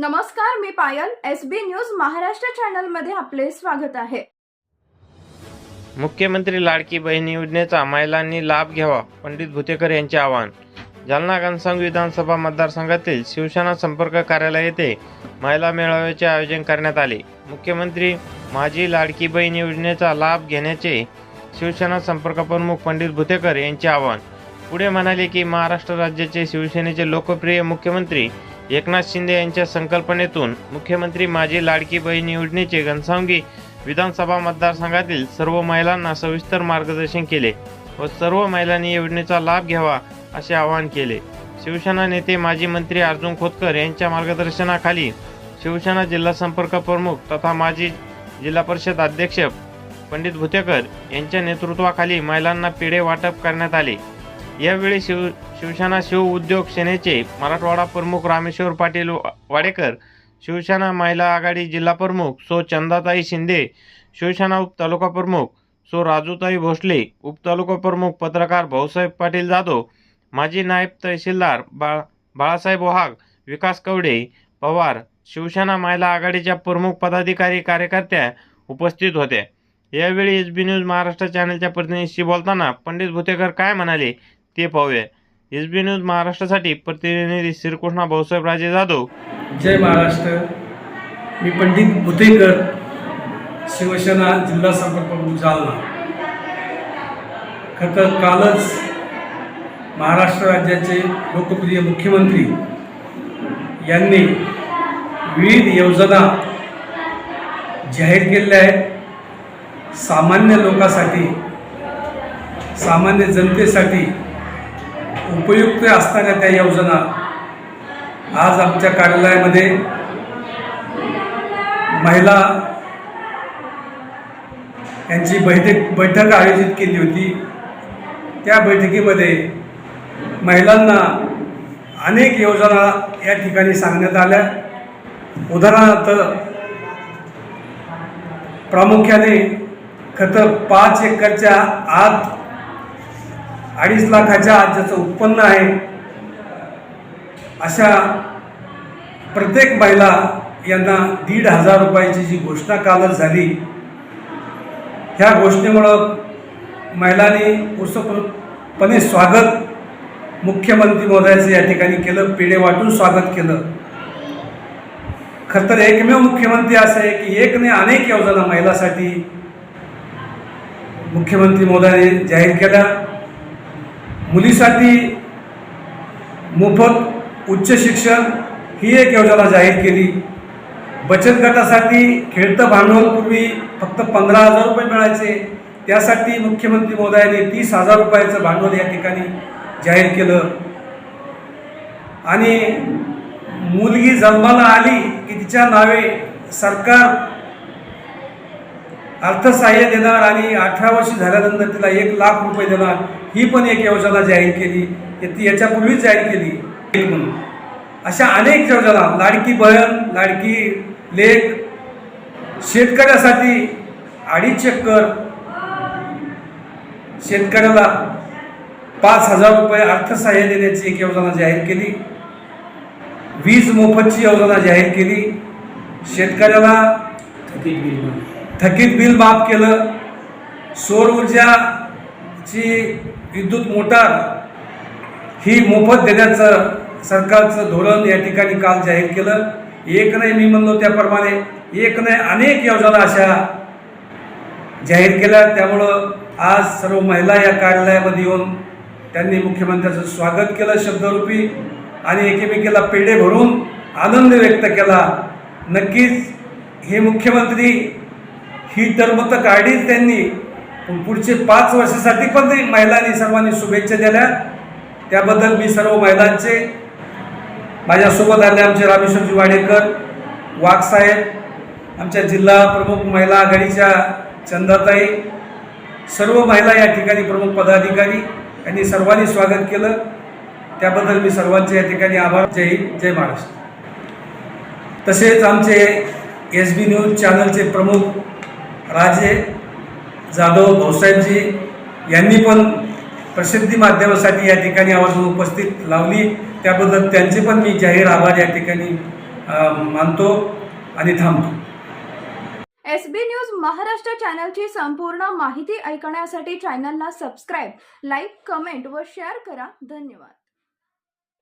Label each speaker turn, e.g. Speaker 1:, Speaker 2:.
Speaker 1: नमस्कार मी Payal. S B news Maharashtra चॅनलमध्ये आपले स्वागत आहे.
Speaker 2: मुख्यमंत्री लाडकी बहीण योजनेचा महिलांनी लाभ घ्यावा पंडित भुतेकर यांचे आवाहन. जालना घनसंग विधानसभा मतदारसंघातील शिवसेना संपर्क कार्यालय येथे महिला मेळाव्याचे आयोजन करण्यात आले. मुख्यमंत्री माझी लाडकी बहीण योजनेचा लाभ घेण्याचे शिवसेना संपर्क प्रमुख पंडित भुतेकर यांचे आवाहन. पुढे म्हणाले की महाराष्ट्र राज्याचे शिवसेनेचे लोकप्रिय मुख्यमंत्री एकनाथ शिंदे यांच्या संकल्पनेतून मुख्यमंत्री माझी लाडकी बहीण योजनेचे घनसावंगी विधानसभा मतदारसंघातील सर्व महिलांना सविस्तर मार्गदर्शन केले व सर्व महिलांनी योजनेचा लाभ घ्यावा असे आवाहन केले. शिवसेना नेते माजी मंत्री अर्जुन खोतकर यांच्या मार्गदर्शनाखाली शिवसेना जिल्हा संपर्क प्रमुख तथा माजी जिल्हा परिषद अध्यक्ष पंडित भुतेकर यांच्या नेतृत्वाखाली महिलांना पेढे वाटप करण्यात आले. यावेळी शिव शिवसेना शिव उद्योग सेनेचे मराठवाडा प्रमुख रामेश्वर पाटील वाडेकर शिवसेना महिला आघाडी जिल्हा प्रमुख सो चंदाताई शिंदे शिवसेना उपतालुका प्रमुख सो राजूताई भोसले उपतालुका प्रमुख पत्रकार भाऊसाहेब पाटील जाधव माजी नायब तहसीलदार बा बाळासाहेब वहाग विकास कवडे पवार शिवसेना महिला आघाडीच्या प्रमुख पदाधिकारी कार्यकर्त्या उपस्थित होत्या. यावेळी एस बी न्यूज महाराष्ट्र चॅनलच्या प्रतिनिधीशी बोलताना पंडित भुतेकर काय म्हणाले? ते पाहूया. एस बी न्यूज महाराष्ट्रासाठी प्रतिनिधी श्रीकृष्णा भाऊसाहेब राजे जाधव.
Speaker 3: जय महाराष्ट्र. मी पंडित भुतेकर शिवसेना जिल्हा संपर्क प्रमुख जालना. खरं कालच महाराष्ट्र राज्याचे लोकप्रिय मुख्यमंत्री यांनी विविध योजना जाहीर केलेल्या आहेत. सामान्य लोकांसाठी सामान्य जनतेसाठी उपयुक्त असणाऱ्या त्या योजना आज आमच्या कार्यालयामध्ये महिला यांची बैठक बैठक आयोजित केली होती. त्या बैठकीमध्ये महिलांना अनेक योजना या ठिकाणी सांगण्यात आल्या. उदाहरणार्थ प्रामुख्याने खतं पाच एकरच्या आत अडीच लाखाच्या आज ज्याचं उत्पन्न आहे. अशा प्रत्येक महिला यांना दीड हजार रुपयाची जी घोषणा कालच झाली ह्या घोषणेमुळं महिलांनी उत्स्फूर्तपणे स्वागत मुख्यमंत्री महोदयाचं या ठिकाणी केलं पेढे वाटून स्वागत केलं. खरं तर एकमेव मुख्यमंत्री असं आहे की एकने अनेक योजना महिलासाठी मुख्यमंत्री महोदयाने जाहीर केल्या. मुलीसाठी मोफत उच्च शिक्षण ही एक योजना जाहीर केली. बचत गटासाठी खेळतं भांडवलपूर्वी फक्त पंधरा हजार रुपये मिळायचे. त्यासाठी मुख्यमंत्री महोदयाने तीस हजार रुपयाचं भांडवल या ठिकाणी जाहीर केलं. आणि मुलगी जन्माला आली की तिच्या नावे सरकार अर्थसहाय्य देणार आणि अठरा वर्ष झाल्यानंतर तिला एक लाख रुपये देणार ही पण एक योजना जाहीर केली. ती याच्यापूर्वीच जाहीर केली. म्हणून अशा अनेक योजना लाडकी बहन लाडकी लेख शेतकऱ्यासाठी अडीच एकर शेतकऱ्याला पाच हजार रुपये अर्थसहाय्य देण्याची एक योजना जाहीर केली. वीज मोफतची योजना जाहीर केली. शेतकऱ्याला थकीत बिल माफ केलं. सौर ऊर्जाची विद्युत मोटार ही मोफत देण्याचं सरकारचं धोरण या ठिकाणी काल जाहीर केलं. एक नाही मी म्हणलो त्याप्रमाणे. एक नाही अनेक योजना अशा जाहीर केल्या. त्यामुळं आज सर्व महिला या कार्यालयामध्ये येऊन त्यांनी मुख्यमंत्र्याचं स्वागत केलं शब्दरूपी आणि एकेमेकीला पेढे भरून आनंद व्यक्त केला. नक्कीच हे मुख्यमंत्री ही तर मतं काढलीच त्यांनी. पण पुढचे पाच वर्षासाठी पण ते महिलांनी सर्वांनी शुभेच्छा दिल्या. त्याबद्दल मी सर्व महिलांचे माझ्यासोबत आले आमचे रामेश्वरजी वाडेकर वाघसाहेब आमच्या जिल्हा प्रमुख महिला आघाडीच्या चंदाताई सर्व महिला या ठिकाणी प्रमुख पदाधिकारी यांनी सर्वांनी स्वागत केलं. त्याबद्दल मी सर्वांचे या ठिकाणी आभार. जय हिंद जय महाराष्ट्र. तसेच आमचे एस बी न्यूज चॅनलचे प्रमुख राजे जाधव भाऊसाहेबजी यांनी पण प्रसिद्धी माध्यमासाठी या ठिकाणी आवाज उपस्थित लावली. त्याबद्दल त्यांचे पण मी जाहीर आभार या ठिकाणी मानतो आणि थांबतो.
Speaker 1: एस बी न्यूज महाराष्ट्र चॅनलची संपूर्ण माहिती ऐकण्यासाठी चॅनलला सबस्क्राईब लाईक कमेंट व शेअर करा. धन्यवाद.